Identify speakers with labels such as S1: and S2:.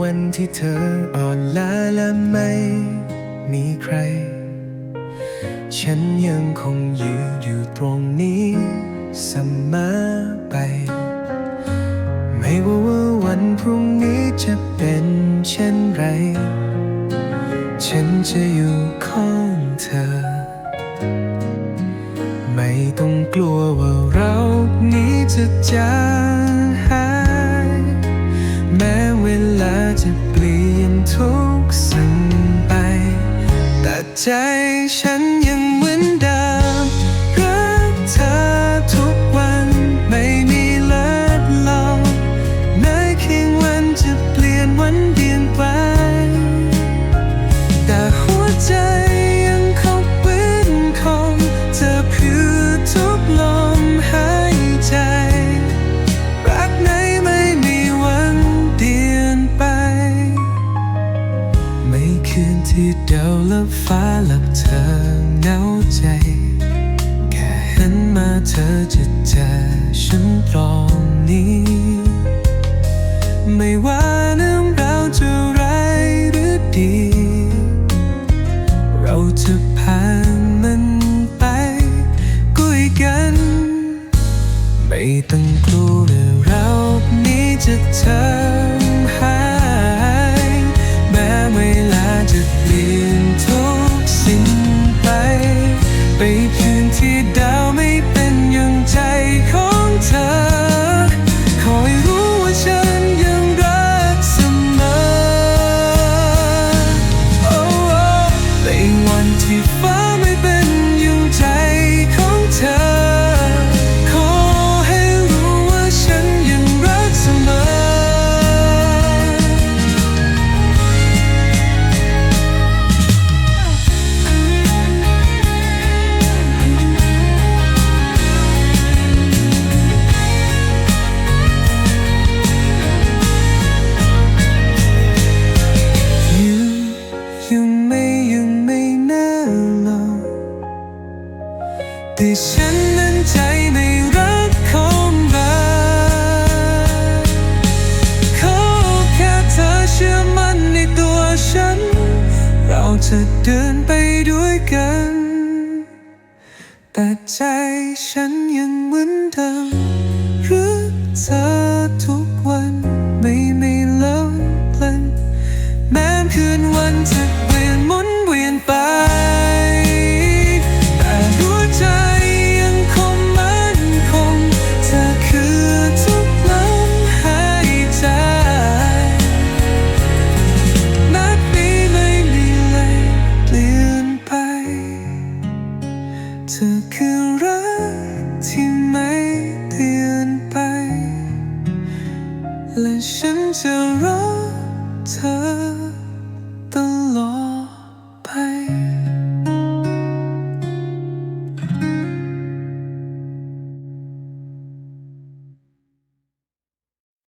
S1: วันที่เธออ่อนล้าและไม่มีใคร ฉันยังคงยืนอยู่ตรงนี้เสมอไป ไม่ว่าว่าวันพรุ่งนี้จะเป็นเช่นไร ฉันจะอยู่ข้างเธอ ไม่ต้องกลัวว่าเรานี้จะจาง ทุกสิ่งไป แต่ใจฉันยังเหมือนเดิมรักเธอทุกวันไม่มีเลิศลองในเคียงวันจะเปลี่ยนวันเปลี่ยนไป แต่หัวใจ คืนที่เดาและฟ้าหลับเธอเหงาใจ แค่เห็นมาเธอจะเจอฉันตรงนี้ ไม่ว่าเรื่องราวจะร้ายหรือดี เราจะผ่านมันไปด้ยกัน ไม่ต้องกลัวว่าเรานี้จะทำห ดาวไม่เป็นอย่างใจของเธอ แต่ฉันนั้นใจในรักของเราขอแค่เธอเชื่อมั่นในตัวฉัน เราจะเดินไปด้วยกัน แต่ใจฉันยังเหมือนเดิมรักเธอทุกวันไม่ไม่ลดเล่นแม้คืนวันจะเปลี่ยน 将热的灯落。